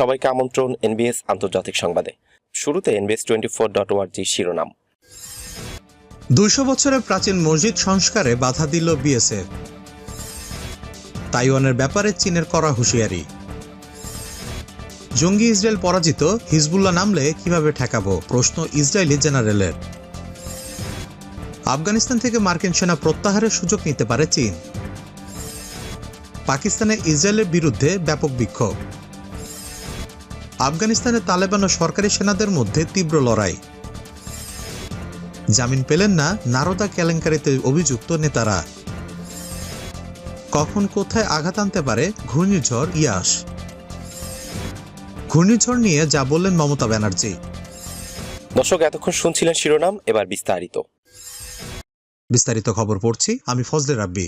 সবাইকে আমন্ত্রণ এনবিএস আন্তর্জাতিক সংবাদে। শুরুতে এনবিএস টোয়েন্টি ফোর ডট ওয়ার্জি শিরোনাম। দুইশো বছরের প্রাচীন মসজিদ সংস্কারে বাধা দিল বিএসএফ। তাইওয়ানের ব্যাপারে চীনের করা হুঁশিয়ারি। জঙ্গি ইসরায়েল পরাজিত, হিজবুল্লাহ নামলে কীভাবে ঠেকাবো? প্রশ্ন ইসরায়েলি জেনারেলের। আফগানিস্তান থেকে মার্কিন সেনা প্রত্যাহারের সুযোগ নিতে পারে চীন। পাকিস্তানে ইসরায়েলের বিরুদ্ধে ব্যাপক বিক্ষোভ। আফগানিস্তানে তালেবান ও সরকারি সেনাদের মধ্যে তীব্র লড়াই। জামিন পেলেন না নারদা কেলেঙ্কারিতে অভিযুক্ত নেতারা। কখন কোথায় আঘাত আনতে পারে ঘূর্ণিঝড় ইয়াস ঘূর্ণিঝড় নিয়ে যা বললেন মমতা ব্যানার্জি। দর্শক এতক্ষণ শুনছিলেন শিরোনাম এবার বিস্তারিত। বিস্তারিত খবর পড়ছি আমি ফজলে রাব্বি।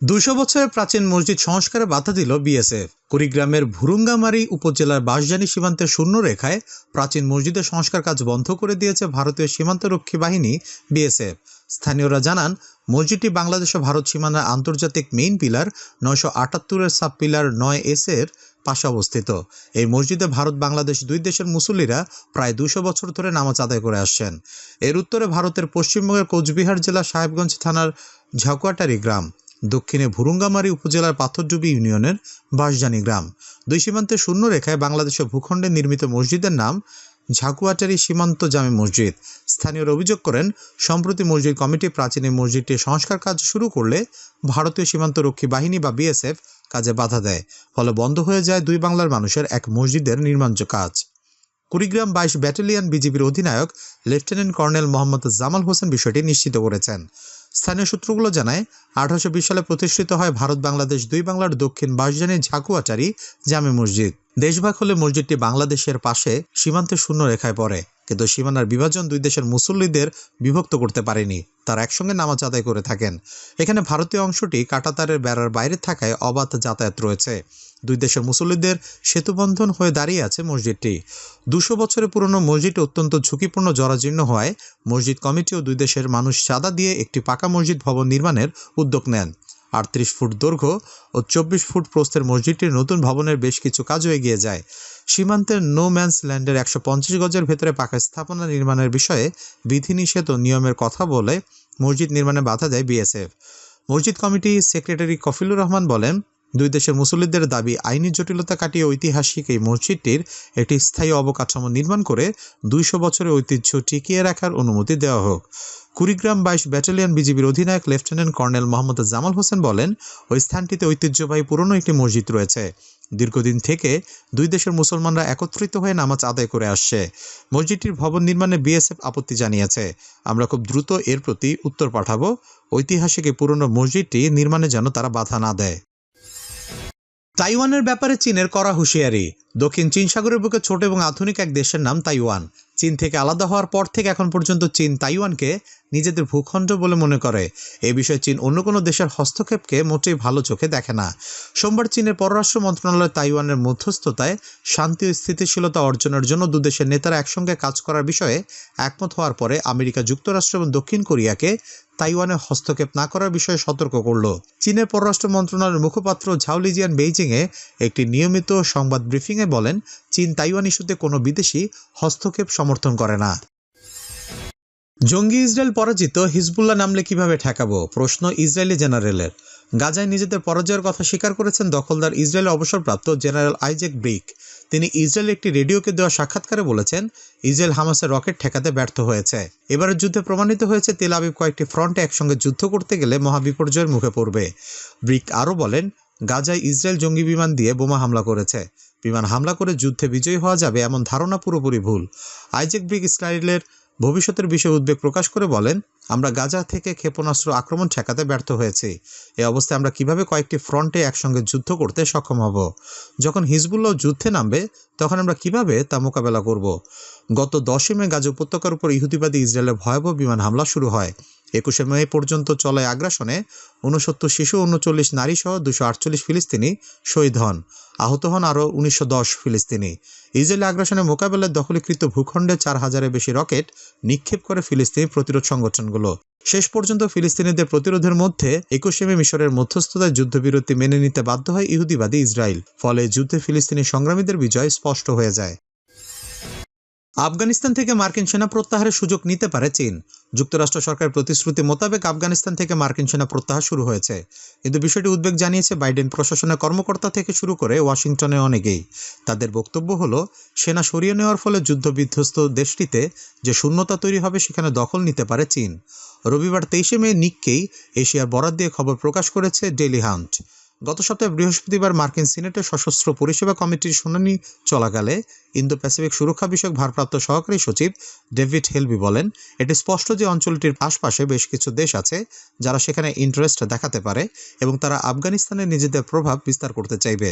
দুশো বছরের প্রাচীন মসজিদ সংস্কারে বাধা দিল বিএসএফ। কুড়িগ্রামের ভুরুঙ্গামারি উপজেলার বাঁশজানি সীমান্তের শূন্য রেখায় প্রাচীন মসজিদের সংস্কার কাজ বন্ধ করে দিয়েছে ভারতীয় সীমান্তরক্ষী বাহিনী বিএসএফ। স্থানীয়রা জানান, মসজিদটি বাংলাদেশ ও ভারত সীমানার আন্তর্জাতিক মেইন পিলার নয়শো আটাত্তরের সাব পিলার নয় এস এর পাশে অবস্থিত। এই মসজিদে ভারত, বাংলাদেশ দুই দেশের মুসল্লিরা প্রায় দুশো বছর ধরে নামাজ আদায় করে আসছেন। এর উত্তরে ভারতের পশ্চিমবঙ্গের কোচবিহার জেলার সাহেবগঞ্জ থানার ঝাকুয়াটারি গ্রাম। দক্ষিণে ভুরুঙ্গামারি উপজেলার পাথরডুবি ইউনিয়নের বাঁশজানি গ্রাম। দুই সীমান্তের শূন্য রেখায় বাংলাদেশের ভূখণ্ডে নির্মিত মসজিদের নাম ঝাকুয়াটারি সীমান্ত জামে মসজিদ। স্থানীয়রা অভিযোগ করেন, সম্প্রতি মসজিদ কমিটি প্রাচীন এই মসজিদটির সংস্কার কাজ শুরু করলে ভারতীয় সীমান্তরক্ষী বাহিনী বা বিএসএফ কাজে বাধা দেয়, ফলে বন্ধ হয়ে যায় দুই বাংলার মানুষের এক মসজিদের নির্মাণ কাজ। কুড়িগ্রাম বাইশ ব্যাটালিয়ন বিজিবির অধিনায়ক লেফটেন্যান্ট কর্নেল মোহাম্মদ জামাল হোসেন বিষয়টি নিশ্চিত করেছেন। স্থানীয় সূত্রগুলো জানায়, আঠারোশো বিশ সালে প্রতিষ্ঠিত হয় ভারত বাংলাদেশ দুই বাংলার দক্ষিণ বাঁশজানি ঝাকুয়াচারি জামে মসজিদ। দেশভাগ হলে মসজিদটি বাংলাদেশের পাশে সীমান্তের শূন্য রেখায় পড়ে, কিন্তু সীমানার বিভাজন দুই দেশের মুসল্লিদের বিভক্ত করতে পারেনি, তারা একসঙ্গে নামাজ আদায় করে থাকেন। এখানে ভারতীয় অংশটি কাটাতারের বেড়ার বাইরে থাকায় অবাধ যাতায়াত রয়েছে। দুই দেশের মুসল্লিদের সেতুবন্ধন হয়ে দাঁড়িয়ে আছে মসজিদটি। দুশো বছরের পুরনো মসজিদটি অত্যন্ত ঝুঁকিপূর্ণ, জরাজীর্ণ হওয়ায় মসজিদ কমিটি ও দুই দেশের মানুষ চাঁদা দিয়ে একটি পাকা মসজিদ ভবন নির্মাণের উদ্যোগ নেন। আটত্রিশ ফুট দৈর্ঘ্য ও চব্বিশ ফুট প্রস্থের মসজিদটির নতুন ভবনের বেশ কিছু কাজও এগিয়ে যায়। সীমান্তের নো ম্যান্স ল্যান্ডের একশো পঞ্চাশ গজের ভেতরে পাকা স্থাপনা নির্মাণের বিষয়ে বিধিনিষেধ ও নিয়মের কথা বলে মসজিদ নির্মাণে বাধা দেয় বিএসএফ। মসজিদ কমিটি সেক্রেটারি কফিলুর রহমান বলেন দুই দেশের মুসল্লিদের দাবি, আইনি জটিলতা কাটিয়ে ঐতিহাসিক এই মসজিদটির একটি স্থায়ী অবকাঠামো নির্মাণ করে দুইশো বছরের ঐতিহ্য টিকিয়ে রাখার অনুমতি দেওয়া হোক। কুড়িগ্রাম বাইশ ব্যাটালিয়ন বিজিবির অধিনায়ক লেফটেন্যান্ট কর্নেল মোহাম্মদ জামাল হোসেন বলেন, ওই স্থানটিতে ঐতিহ্যবাহী পুরনো একটি মসজিদ রয়েছে। দীর্ঘদিন থেকে দুই দেশের মুসলমানরা একত্রিত হয়ে নামাজ আদায় করে আসছে। মসজিদটির ভবন নির্মাণে বিএসএফ আপত্তি জানিয়েছে। আমরা খুব দ্রুত এর প্রতি উত্তর পাঠাবো। ঐতিহাসিক এই পুরনো মসজিদটি নির্মাণে যেন তারা বাধা না দেয়। তাইওয়ানের ব্যাপারে চীনের করা হুঁশিয়ারি। দক্ষিণ চীন সাগরের বুকে ছোট এবং আধুনিক এক দেশের নাম তাইওয়ান। চীন থেকে আলাদা হওয়ার পর থেকে এখন পর্যন্ত চীন তাইওয়ানকে নিজেদের ভূখণ্ড বলে মনে করে। এ বিষয়ে চীন অন্য কোনো দেশের হস্তক্ষেপকে মোটেই ভালো চোখে দেখে না। সোমবার চীনের পররাষ্ট্র মন্ত্রণালয় তাইওয়ানের মধ্যস্থতায় শান্তি ও স্থিতিশীলতা অর্জনের জন্য দুদেশের নেতারা একসঙ্গে কাজ করার বিষয়ে একমত হওয়ার পরে আমেরিকা যুক্তরাষ্ট্র এবং দক্ষিণ কোরিয়াকে তাইওয়ানে হস্তক্ষেপ না করার বিষয়ে সতর্ক করল। চীনের পররাষ্ট্র মন্ত্রণালয়ের মুখপাত্র ঝাওলিজিয়ান বেইজিংয়ে একটি নিয়মিত সংবাদ ব্রিফিংয়ে বলেন, চীন তাইওয়ান ইস্যুতে কোনো বিদেশি হস্তক্ষেপ সমর্থন করে না। জঙ্গি ইসরায়েল পরাজিত, হিজবুল্লাহ নামলে কীভাবে ঠেকাবো? প্রশ্ন ইসরায়েলি জেনারেলের। গাজায় নিজেদের পরাজয়ের কথা স্বীকার করেছেন দখলদার ইসরায়েলে অবসরপ্রাপ্ত জেনারেল আইজেক ব্রিক। তিনি ইসরায়েল একটি রেডিওকে দেওয়া সাক্ষাৎকারে বলেছেন, ইসরায়েল হামাসের রকেট ঠেকাতে ব্যর্থ হয়েছে। এবারের যুদ্ধে প্রমাণিত হয়েছে, তেল আবিব কয়েকটি ফ্রন্টে একসঙ্গে যুদ্ধ করতে গেলে মহাবিপর্যয়ের মুখে পড়বে। ব্রিক আরও বলেন, গাজায় ইসরায়েল জঙ্গি বিমান দিয়ে বোমা হামলা করেছে। বিমান হামলা করে যুদ্ধে বিজয়ী হওয়া যাবে এমন ধারণা পুরোপুরি ভুল। আইজেক ব্রিক ইসরায়েলের ভবিষ্যতের বিষয়ে উদ্বেগ প্রকাশ করে বলেন, আমরা গাজা থেকে ক্ষেপণাস্ত্র আক্রমণ ঠেকাতে ব্যর্থ হয়েছি। এ অবস্থায় আমরা কীভাবে কয়েকটি ফ্রন্টে একসঙ্গে যুদ্ধ করতে সক্ষম হব? যখন হিজবুল্লাহ যুদ্ধে নামবে, তখন আমরা কীভাবে তা মোকাবেলা করব? গত দশই মে গাজা উপত্যকার উপর ইহুদিবাদী ইসরায়েলের ভয়াবহ বিমান হামলা শুরু হয়। একুশে মে পর্যন্ত চলে আগ্রাসনে উনসত্তর শিশু উনচল্লিশ নারী সহ দুশো আটচল্লিশ ফিলিস্তিনি শহীদ হন। আহত হন আরও উনিশশো দশ ফিলিস্তিনি। ইসরায়েলি আগ্রাসনের মোকাবেলায় দখলীকৃত ভূখণ্ডে চার হাজারের বেশি রকেট নিক্ষেপ করে ফিলিস্তিনি প্রতিরোধ সংগঠনগুলো। শেষ পর্যন্ত ফিলিস্তিনিদের প্রতিরোধের মধ্যে একুশে মে মিশরের মধ্যস্থতায় যুদ্ধবিরতি মেনে নিতে বাধ্য হয় ইহুদিবাদী ইসরায়েল। ফলে যুদ্ধে ফিলিস্তিনি সংগ্রামীদের বিজয় স্পষ্ট হয়ে যায়। আফগানিস্তান থেকে মার্কিন সেনা প্রত্যাহারের সুযোগ নিতে পারে চীন। যুক্তরাষ্ট্র সরকারের প্রতিশ্রুতি মোতাবেক আফগানিস্তান থেকে মার্কিন সেনা প্রত্যাহার শুরু হয়েছে। কিন্তু বিষয়টি উদ্বেগ জানিয়েছে বাইডেন প্রশাসনের কর্মকর্তা থেকে শুরু করে ওয়াশিংটনে অনেকেই। তাদের বক্তব্য হলো, সেনা সরিয়ে নেওয়ার ফলে যুদ্ধবিধ্বস্ত দেশটিতে যে শূন্যতা তৈরি হবে সেখানে দখল নিতে পারে চীন। রবিবার তেইশে মে নিককেই এশিয়ার বরাদ দিয়ে খবর প্রকাশ করেছে ডেলি হান্ট। গত সপ্তাহে বৃহস্পতিবার মার্কিন সিনেটের সশস্ত্র পরিষেবা কমিটির শুনানি চলাকালে ইন্দো প্যাসিফিক সুরক্ষা বিষয়ক ভারপ্রাপ্ত সহকারী সচিব ডেভিড হেলবি বলেন, এটি স্পষ্ট যে অঞ্চলটির আশপাশে বেশ কিছু দেশ আছে যারা সেখানে ইন্টারেস্ট দেখাতে পারে এবং তারা আফগানিস্তানে নিজেদের প্রভাব বিস্তার করতে চাইবে।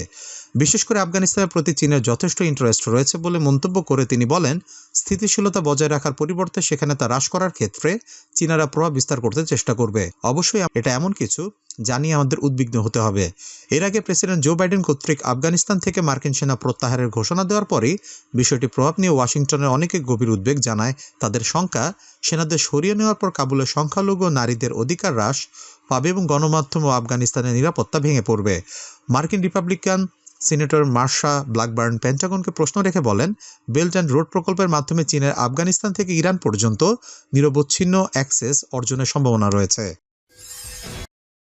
বিশেষ করে আফগানিস্তানের প্রতি চীনের যথেষ্ট ইন্টারেস্ট রয়েছে বলে মন্তব্য করে তিনি বলেন, স্থিতিশীলতা বজায় রাখার পরিবর্তে সেখানে তা হ্রাস করার ক্ষেত্রে চীনারা প্রভাব বিস্তার করতে চেষ্টা করবে। অবশ্যই এটা এমন কিছু যা নিয়ে আমাদের উদ্বিগ্ন হতে হবে। এর আগে প্রেসিডেন্ট জো বাইডেন কর্তৃক আফগানিস্তান থেকে মার্কিন সেনা প্রত্যাহারের ঘোষণা দেওয়ার পরই বিষয়টি প্রভাব নিয়ে ওয়াশিংটনের অনেকে গভীর উদ্বেগ জানায়। তাদের শঙ্কা, সেনাদের সরিয়ে নেওয়ার পর কাবুলের সংখ্যালঘু নারীদের অধিকার হ্রাস পাবে এবং গণমাধ্যম ও আফগানিস্তানের নিরাপত্তা ভেঙে পড়বে। মার্কিন রিপাবলিকান সিনেটর মার্শা ব্ল্যাকবার্ন পেন্টাগনকে প্রশ্ন রেখে বলেন, বেল্ট অ্যান্ড রোড প্রকল্পের মাধ্যমে চীনের আফগানিস্তান থেকে ইরান পর্যন্ত নিরবচ্ছিন্ন অ্যাক্সেস অর্জনের সম্ভাবনা রয়েছে।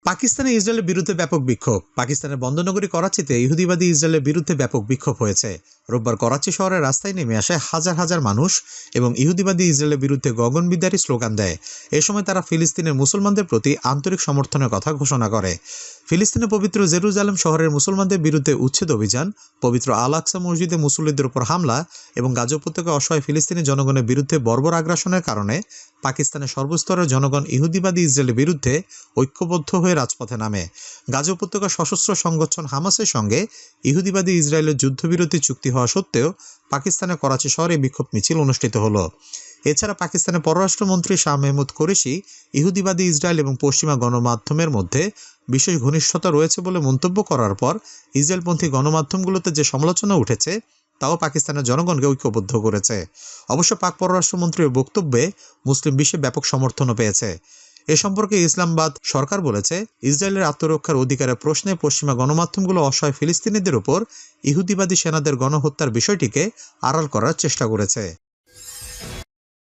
পাকিস্তানে ইসরায়েলের বিরুদ্ধে ব্যাপক বিক্ষোভ। পাকিস্তানের বন্দনগরী করাচিতে ইহুদিবাদী ইসরায়েলের বিরুদ্ধে ব্যাপক বিক্ষোভ হয়েছে। রোববার করাচি শহরের রাস্তায় নেমে আসে হাজার হাজার মানুষ এবং ইহুদিবাদী ইসরায়েলের বিরুদ্ধে গগনবিদ্যারী স্লোগান দেয়। এ সময় তারা ফিলিস্তিনের মুসলমানদের প্রতি আন্তরিক সমর্থনের কথা ঘোষণা করে। ফিলিস্তিনের পবিত্র জেরুজালেম শহরের মুসলমানদের বিরুদ্ধে উচ্ছেদ অভিযান, পবিত্র আল আকসা মসজিদে মুসল্লিদের উপর হামলা এবং গাজা উপত্যকা অসহায় ফিলিস্তিনি জনগণের বিরুদ্ধে বর্বর আগ্রাসনের কারণে পাকিস্তানের সর্বস্তরের জনগণ ইহুদিবাদী ইসরায়েলের বিরুদ্ধে ঐক্যবদ্ধ হয়ে রাজপথে নামে। গাজ উপত্যকা সশস্ত্র সংগঠন হামাসের সঙ্গে ইহুদিবাদী ইসরায়েলের যুদ্ধবিরতি চুক্তি হওয়া সত্ত্বেও পাকিস্তানের করাচি শহরে বিক্ষোভ মিছিল অনুষ্ঠিত হলো। এছাড়া পাকিস্তানের পররাষ্ট্রমন্ত্রী শাহ মেহমুদ কোরেশি, ইহুদিবাদী ইসরায়েল এবং পশ্চিমা গণমাধ্যমের মধ্যে বিশেষ ঘনিষ্ঠতা রয়েছে বলে মন্তব্য করার পর ইসরায়েলপন্থী গণমাধ্যমগুলোতে যে সমালোচনা উঠেছে, তাও পাকিস্তানের জনগণকে ঐক্যবদ্ধ করেছে। অবশ্য পাক পররাষ্ট্রমন্ত্রীর বক্তব্যে মুসলিম বিশ্বে ব্যাপক সমর্থনও পেয়েছে। এ সম্পর্কে ইসলামবাদ সরকার বলেছে, ইসরায়েলের আত্মরক্ষার অধিকারের প্রশ্নে পশ্চিমা গণমাধ্যমগুলো অসহায় ফিলিস্তিনিদের উপর ইহুদিবাদী সেনাদের গণহত্যার বিষয়টিকে আড়াল করার চেষ্টা করেছে।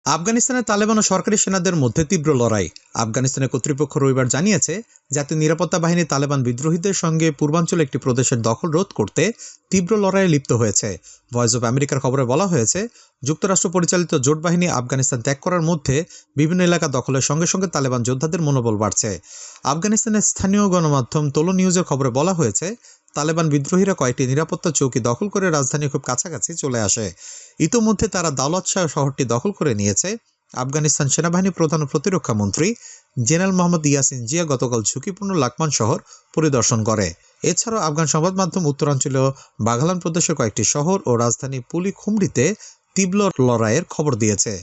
আফগানিস্তানের তালেবান ও সরকারি সেনাদের মধ্যে তীব্র লড়াই। আফগানিস্তানের কর্তৃপক্ষ রবিবার জানিয়েছে, জাতীয় নিরাপত্তা বাহিনী তালেবান বিদ্রোহীদের সঙ্গে পূর্বাঞ্চলে একটি প্রদেশের দখল রোধ করতে তীব্র লড়াইয়ে লিপ্ত হয়েছে। ভয়েস অব আমেরিকার খবরে বলা হয়েছে, যুক্তরাষ্ট্র পরিচালিত জোট বাহিনী আফগানিস্তান ত্যাগ করার মধ্যে বিভিন্ন এলাকা দখলের সঙ্গে সঙ্গে তালেবান যোদ্ধাদের মনোবল বাড়ছে। আফগানিস্তানের স্থানীয় গণমাধ্যম তোলো নিউজের খবরে বলা হয়েছে তালেবান বিদ্রোহীরা কয়েকটি নিরাপত্তা চৌকি দখল করে রাজধানী খুব কাছাকাছি চলে আসে। ইতোমধ্যে তারা দাওলত শাহ শহরটি দখল করে নিয়েছে। আফগানিস্তান সেনাবাহিনী প্রধান প্রতিরক্ষা মন্ত্রী জেনারেল মোহাম্মদ ইয়াসিন জিয়া গতকাল ঝুঁকিপূর্ণ লাকমান শহর পরিদর্শন করে। এছাড়াও আফগান সংবাদ মাধ্যম উত্তরাঞ্চলীয় বাঘালান প্রদেশের কয়েকটি শহর ও রাজধানী পুলি খুমড়িতে তীব্র লড়াইয়ের খবর দিয়েছে।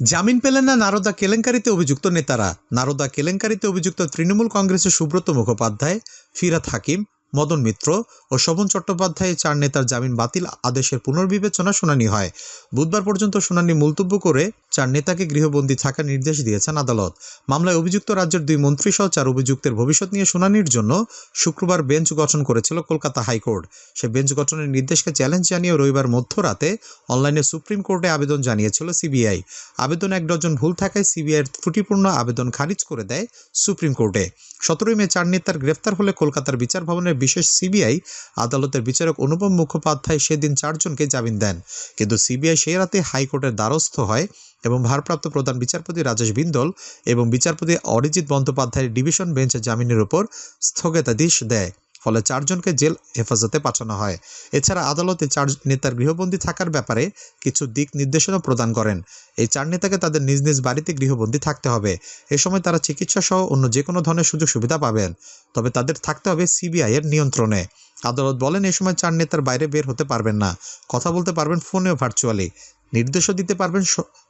জামিন পেলেন না নারদা কেলেঙ্কারিতে অভিযুক্ত নেতারা। নারদা কেলেঙ্কারিতে অভিযুক্ত তৃণমূল কংগ্রেসের সুব্রত মুখোপাধ্যায় ফিরাত হাকিম, মদন মিত্র ও শোভন চট্টোপাধ্যায় চার নেতার জামিন বাতিল আদেশের পুনর্বিবেচনা শুনানি হয়। বুধবার পর্যন্ত শুনানি মুলতব্য করে চার নেতাকে গৃহবন্দী থাকার নির্দেশ দিয়েছেন আদালত। মামলায় অভিযুক্ত রাজ্যের দুই মন্ত্রী সহ চার অভিযুক্তের ভবিষ্যৎ নিয়ে শুনানির জন্য শুক্রবার বেঞ্চ গঠন করেছিল কলকাতা হাইকোর্ট। সে বেঞ্চ গঠনের নির্দেশকে চ্যালেঞ্জ জানিয়ে রবিবার মধ্যরাতে অনলাইনে সুপ্রিম কোর্টে আবেদন জানিয়েছিল সিবিআই। আবেদন এক ডজন ভুল থাকায় সিবিআইয়ের ত্রুটিপূর্ণ আবেদন খারিজ করে দেয় সুপ্রিম কোর্টে। সতেরোই মে চার নেতার গ্রেফতার হলে কলকাতার বিচার ভবনের বিশেষ সিবিআই আদালতের বিচারক অনুপম মুখোপাধ্যায় সেদিন চারজনকে জামিন দেন। কিন্তু সিবিআই সেই রাতে হাইকোর্টের দ্বারস্থ হয় এবং ভারপ্রাপ্ত প্রধান বিচারপতি রাজেশ বিন্দল এবং বিচারপতি অরিজিৎ বন্দ্যোপাধ্যায়ের ডিভিশন বেঞ্চে জামিনের উপর স্থগিতাদেশ দেয়। ফলে চারজনকে জেল হেফাজতে পাঠানো হয়। এছাড়া আদালতে চার নেতার গৃহবন্দী থাকার ব্যাপারে কিছু দিক নির্দেশনা প্রদান করেন। এই চার নেতাকে তাদের নিজ নিজ বাড়িতে গৃহবন্দী থাকতে হবে। এ সময় তারা চিকিৎসা সহ অন্য যে কোনো ধরনের সুযোগ সুবিধা পাবেন। তবে তাদের থাকতে হবে সিবিআই এর নিয়ন্ত্রণে। আদালত বলেন, এ সময় চার নেতার বাইরে বের হতে পারবেন না। কথা বলতে পারবেন ফোনেও ভার্চুয়ালি নির্দেশও দিতে পারবেন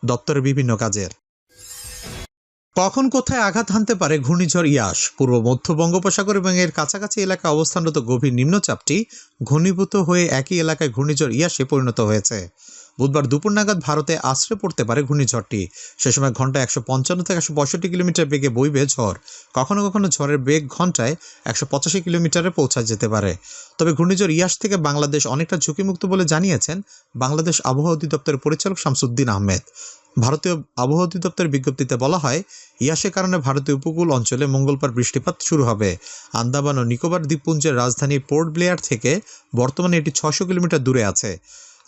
দপ্তরের বিভিন্ন কাজের। কখন কোথায় আঘাত হানতে পারে ঘূর্ণিঝড় ইয়াস পূর্ব মধ্য বঙ্গোপসাগর এবং এর কাছাকাছি এলাকায় অবস্থানরত গভীর নিম্নচাপটি ঘনীভূত হয়ে একই এলাকায় ঘূর্ণিঝড় ইয়াসে পরিণত হয়েছে। বুধবার দুপুর নাগাদ ভারতে আশ্রে পড়তে পারে ঘূর্ণিঝড়টি। সে সময় ঘন্টায় একশো পঞ্চান্ন থেকে একশো পঁয়ষট্টি কিলোমিটার বেগে বইবে ঝড়। কখনো কখনো ঝড়ের বেগ ঘন্টায় একশো পঁচাশি কিলোমিটারে পৌঁছা যেতে পারে। তবে ঘূর্ণিঝড় ইয়াস থেকে বাংলাদেশ অনেকটা ঝুঁকিমুক্ত বলে জানিয়েছেন বাংলাদেশ আবহাওয়া অধিদপ্তরের পরিচালক শামসুদ্দিন আহমেদ। ভারতীয় আবহাওয়া অধিদপ্তরের বিজ্ঞপ্তিতে বলা হয় ইয়াসের কারণে ভারতীয় উপকূল অঞ্চলে মঙ্গলবার বৃষ্টিপাত শুরু হবে। আন্দামান ও নিকোবর দ্বীপপুঞ্জের রাজধানী পোর্ট ব্লেয়ার থেকে বর্তমানে এটি ছশো কিলোমিটার দূরে আছে।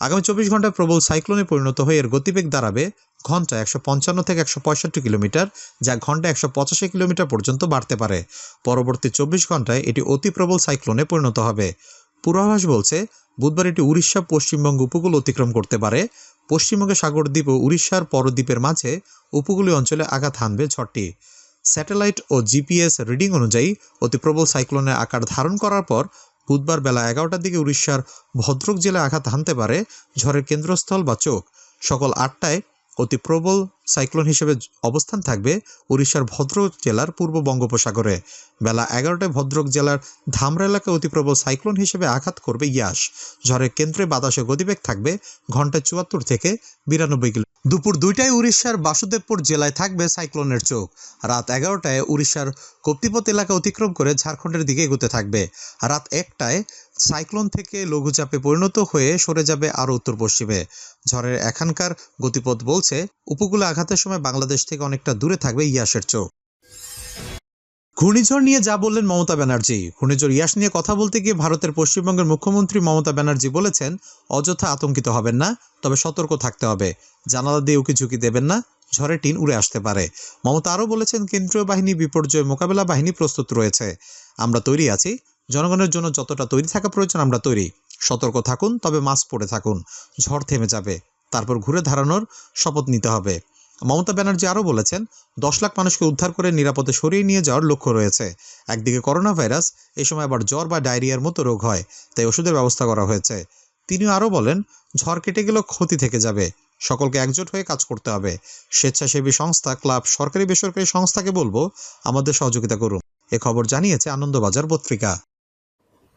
আগামী চব্বিশ ঘন্টায় প্রবল সাইক্লোনে পরিণত হয়ে এর গতিবেগ দাঁড়াবে ঘণ্টা একশো পঞ্চান্ন থেকে একশো পঁয়ষট্টি কিলোমিটার, যা ঘণ্টা একশো পঁচাশি কিলোমিটার পর্যন্ত বাড়তে পারে। পরবর্তী চব্বিশ ঘন্টায় এটি অতি প্রবল সাইক্লোনে পরিণত হবে। পূর্বাভাস বলছে বুধবার এটি উড়িষ্যা, পশ্চিমবঙ্গ উপকূল অতিক্রম করতে পারে। পশ্চিমবঙ্গের সাগরদ্বীপ ও উড়িষ্যার পরদ্বীপের মাঝে উপকূলীয় অঞ্চলে আঘাত হানবে ঝড়টি স্যাটেলাইট ও জিপিএস রিডিং অনুযায়ী অতি প্রবল সাইক্লোনের আকার ধারণ করার পর বুধবার বেলা এগারোটার দিকে উড়িষ্যার ভদ্রক জেলায় আঘাত হানতে পারে ঝড়ের কেন্দ্রস্থল বা চোখ। সকাল আটটায় অতি প্রবল সাইক্লোন হিসেবে অবস্থান থাকবে উড়িষ্যার ভদ্রক জেলার পূর্ব বঙ্গোপসাগরে। বেলা এগারোটায় ভদ্রক জেলার ধামরা এলাকায় অতি প্রবল সাইক্লোন হিসেবে আঘাত করবে ইয়াস ঝড়ের কেন্দ্রে বাতাসে গতিবেগ থাকবে ঘন্টায় চুয়াত্তর থেকে বিরানব্বই কিলো দুপুর দুইটায় উড়িষ্যার বাসুদেবপুর জেলায় থাকবে সাইক্লোনের চোখ। রাত এগারোটায় উড়িষ্যার কপ্তিপথ এলাকা অতিক্রম করে ঝাড়খণ্ডের দিকে এগোতে থাকবে। রাত একটায় সাইক্লোন থেকে লঘুচাপে পরিণত হয়ে সরে যাবে আরও উত্তর পশ্চিমে। ঝড়ের এখানকার গতিপথ বলছে, উপকূলে আঘাতের সময় বাংলাদেশ থেকে অনেকটা দূরে থাকবে ইয়াসের চোখ। ঘূর্ণিঝড় নিয়ে যা বললেন মমতা ব্যানার্জি। ঘূর্ণিঝড় ইয়াস নিয়ে কথা বলতে গিয়ে ভারতের পশ্চিমবঙ্গের মুখ্যমন্ত্রী মমতা ব্যানার্জি বলেছেন, অযথা আতঙ্কিত হবেন না, তবে সতর্ক থাকতে হবে। জানালা দিয়ে উকি ঝুঁকি দেবেন না, ঝড়ে টিন উড়ে আসতে পারে। মমতা আরও বলেছেন, কেন্দ্রীয় বাহিনী বিপর্যয় মোকাবেলা বাহিনী প্রস্তুত রয়েছে। আমরা তৈরি আছি জনগণের জন্য যতটা তৈরি থাকা প্রয়োজন, আমরা তৈরি। সতর্ক থাকুন, তবে মাস্ক পরে থাকুন। ঝড় থেমে যাবে। তারপর ঘুরে দাঁড়ানোর শপথ নিতে হবে। মমতা ব্যানার্জি আরও বলেছেন, দশ লাখ মানুষকে উদ্ধার করে নিরাপদে সরিয়ে নিয়ে যাওয়ার লক্ষ্য রয়েছে। একদিকে করোনা ভাইরাস এই সময় আবার জ্বর বা ডায়রিয়ার মতো রোগ হয়, তাই ওষুধের ব্যবস্থা করা হয়েছে। তিনি আরও বলেন, ঝড় কেটে গেলেও ক্ষতি থেকে যাবে। সকলকে একজোট হয়ে কাজ করতে হবে। স্বেচ্ছাসেবী সংস্থা, ক্লাব, সরকারি বেসরকারি সংস্থাকে বলব, আমাদের সহযোগিতা করুন। এ খবর জানিয়েছে আনন্দবাজার পত্রিকা।